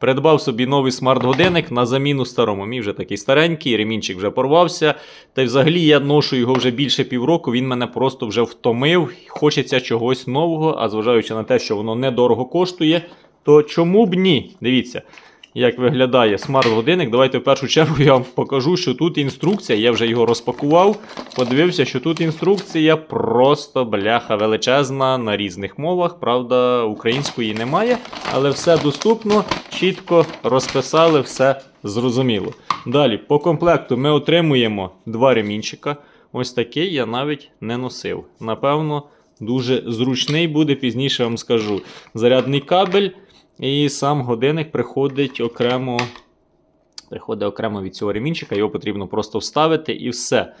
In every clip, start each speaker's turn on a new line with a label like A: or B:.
A: Придбав собі новий смарт-годинник на заміну старому. Мій вже такий старенький, ремінчик вже порвався. Та й взагалі я ношу його вже більше півроку. Він мене просто вже втомив. Хочеться чогось нового, а зважаючи на те, що воно недорого коштує, то чому б ні? Дивіться. Як виглядає смарт-годинник, давайте в першу чергу я вам покажу, що тут інструкція. Я вже його розпакував. Подивився, що тут інструкція просто бляха величезна на різних мовах. Правда, української немає, але все доступно, чітко розписали, все зрозуміло. Далі, по комплекту ми отримуємо два ремінчика. Ось такий я навіть не носив. Напевно, дуже зручний буде, пізніше вам скажу. Зарядний кабель. І сам годинник приходить окремо. Приходить окремо від цього ремінчика, його потрібно просто вставити і все.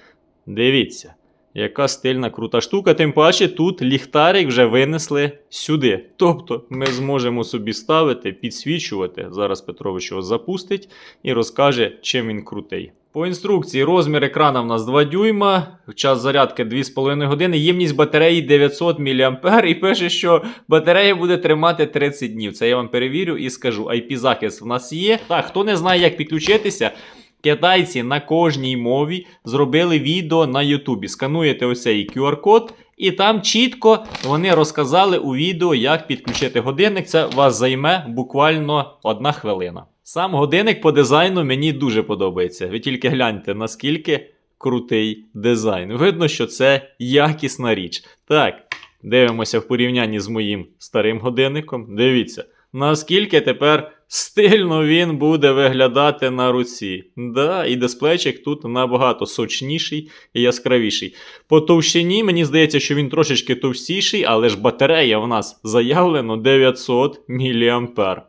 A: Дивіться, яка стильна крута штука. Тим паче тут ліхтарик вже винесли сюди. Тобто ми зможемо собі ставити, підсвічувати. Зараз Петрович його запустить і розкаже, чим він крутий. По інструкції розмір екрана в нас 2 дюйма, час зарядки 2,5 години, ємність батареї 900 мА і пише, що батарея буде тримати 30 днів. Це я вам перевірю і скажу. IP-захист в нас є. Так, хто не знає, як підключитися, китайці на кожній мові зробили відео на Ютубі. Скануєте ось цей QR-код. І там чітко вони розказали у відео, як підключити годинник. Це вас займе буквально одна хвилина. Сам годинник по дизайну мені дуже подобається. Ви тільки гляньте, наскільки крутий дизайн. Видно, що це якісна річ. Так, дивимося в порівнянні з моїм старим годинником. Дивіться, наскільки тепер стильно він буде виглядати на руці. Да, і дисплейчик тут набагато сочніший і яскравіший. По товщині, мені здається, що він трошечки товстіший, але ж батарея в нас заявлено 900 мА.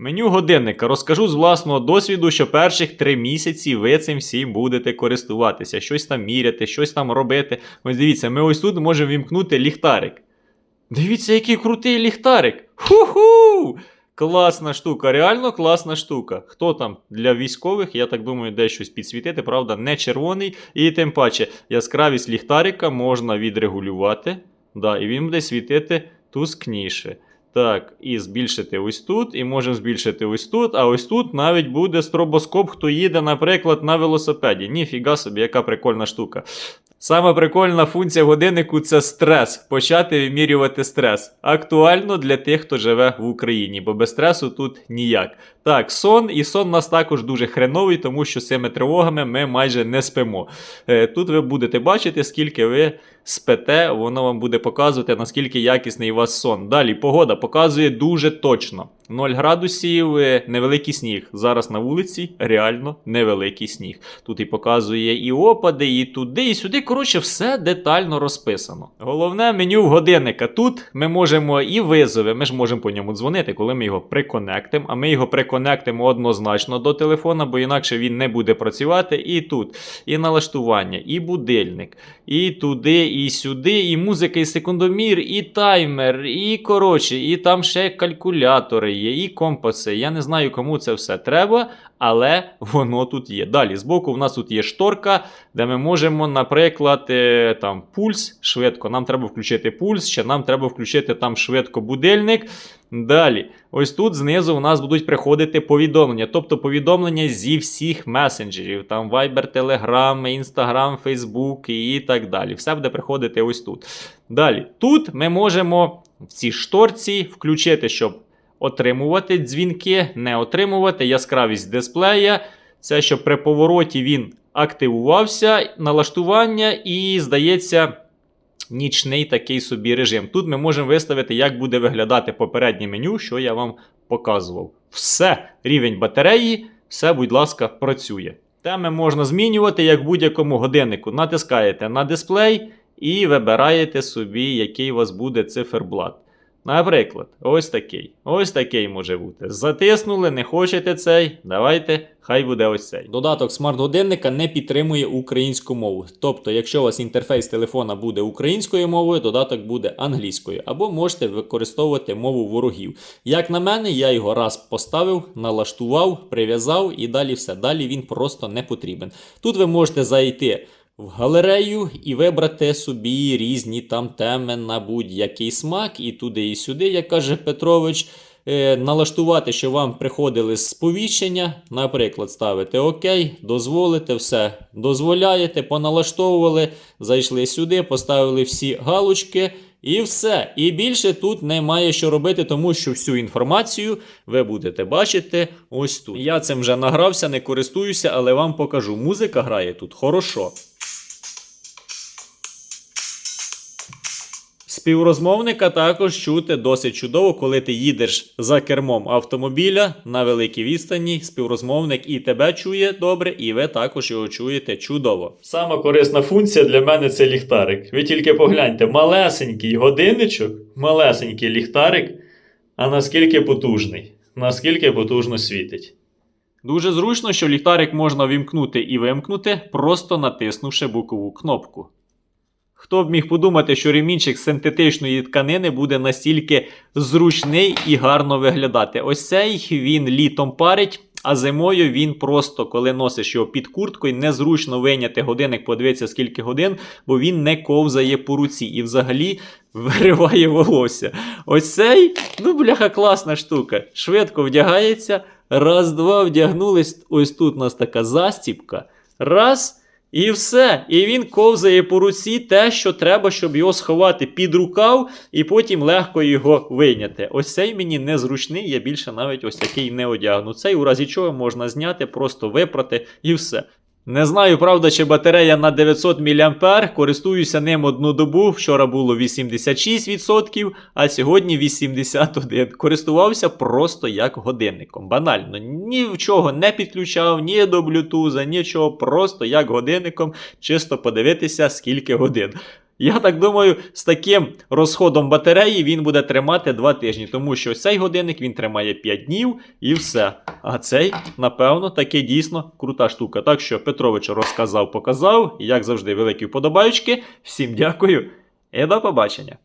A: Меню годинника розкажу з власного досвіду, що перших три місяці ви цим всім будете користуватися, щось там міряти, щось там робити. Ось дивіться, ми ось тут можемо вімкнути ліхтарик. Дивіться, який крутий ліхтарик! Ху-ху! Класна штука, реально класна штука. Хто там для військових, я так думаю, де щось підсвітити, правда, не червоний. І тим паче, яскравість ліхтарика можна відрегулювати. Да, і він буде світити тускніше. Так, і збільшити ось тут, і можемо збільшити ось тут, а ось тут навіть буде стробоскоп, хто їде, наприклад, на велосипеді. Ніфіга собі, яка прикольна штука. Саме прикольна функція годиннику це стрес. Почати вимірювати стрес. Актуально для тих, хто живе в Україні, бо без стресу тут ніяк. Так, сон, і сон у нас також дуже хреновий, тому що з цими тривогами ми майже не спимо. Е, Тут ви будете бачити, скільки ви спите, воно вам буде показувати, наскільки якісний у вас сон. Далі, погода показує дуже точно. 0 градусів, е, невеликий сніг. Зараз на вулиці реально невеликий сніг. Тут і показує і опади, і туди, і сюди. Коротше, все детально розписано. Головне меню годинника. Тут ми можемо і визови, ми ж можемо по ньому дзвонити, коли ми його приконектимо. А ми його приконектимо однозначно до телефона, бо інакше він не буде працювати. І тут, і налаштування, і будильник, і туди, і сюди, і музика, і секундомір, і таймер, і коротше, і там ще калькулятори є, і компаси. Я не знаю, кому це все треба, але воно тут є. Далі, збоку, в нас тут є шторка, де ми можемо, наприклад, е, там пульс швидко. Нам треба включити пульс, ще нам треба включити там швидко будильник. Далі, ось тут знизу у нас будуть приходити повідомлення, тобто повідомлення зі всіх месенджерів, там Viber, Telegram, Instagram, Facebook і так далі. Все буде приходити ось тут. Далі, тут ми можемо в цій шторці включити, щоб отримувати дзвінки, не отримувати яскравість дисплея. Це щоб при повороті він активувався, налаштування, і, здається, нічний такий собі режим. Тут ми можемо виставити, як буде виглядати попереднє меню, що я вам показував. Все, рівень батареї, все, будь ласка, працює. Теми можна змінювати, як в будь-якому годиннику. Натискаєте на дисплей і вибираєте собі, який у вас буде циферблат. Наприклад, ось такий. Ось такий може бути. Затиснули, не хочете цей. Давайте, хай буде ось цей. Додаток смарт-годинника не підтримує українську мову. Тобто, якщо у вас інтерфейс телефона буде українською мовою, додаток буде англійською. Або можете використовувати мову ворогів. Як на мене, я його раз поставив, налаштував, прив'язав і далі все. Далі він просто не потрібен. Тут ви можете зайти в галерею і вибрати собі різні там теми на будь-який смак, і туди, і сюди, як каже Петрович. е, налаштувати, що вам приходили сповіщення. Наприклад, ставите ОК, дозволите, все дозволяєте, поналаштовували, зайшли сюди, поставили всі галочки. І все. І більше тут немає що робити, тому що всю інформацію ви будете бачити ось тут. Я цим вже награвся, не користуюся, але вам покажу. Музика грає тут хорошо. Співрозмовника також чути досить чудово, коли ти їдеш за кермом автомобіля на великій відстані. Співрозмовник і тебе чує добре, і ви також його чуєте чудово. Сама корисна функція для мене це ліхтарик. Ви тільки погляньте, малесенький годинничок, малесенький ліхтарик, а наскільки потужний, наскільки потужно світить. Дуже зручно, що ліхтарик можна вімкнути і вимкнути, просто натиснувши бокову кнопку. Хто б міг подумати, що ремінчик з синтетичної тканини буде настільки зручний і гарно виглядати. Ось цей він літом парить, а зимою він просто, коли носиш його під курткою, незручно вийняти годинник, подивитися скільки годин, бо він не ковзає по руці і взагалі вириває волосся. Ось цей, ну бляха, класна штука. Швидко вдягається. Раз, два, вдягнулись. Ось тут у нас така застіпка. Раз. І все. І він ковзає по руці те, що треба, щоб його сховати під рукав, і потім легко його вийняти. Ось цей мені незручний, я більше навіть ось такий не одягну. Цей у разі чого можна зняти, просто випрати і все. Не знаю, правда, чи батарея на 900 мА, користуюся ним одну добу. Вчора було 86%, а сьогодні 81%. Користувався просто як годинником. Банально. Ні в чого не підключав, ні до блютуза, нічого, просто як годинником, чисто подивитися, скільки годин. Я так думаю, з таким розходом батареї він буде тримати 2 тижні, тому що ось цей годинник він тримає 5 днів і все. А цей, напевно, таки дійсно крута штука. Так що Петрович розказав, показав. Як завжди, великі вподобайки. Всім дякую і до побачення.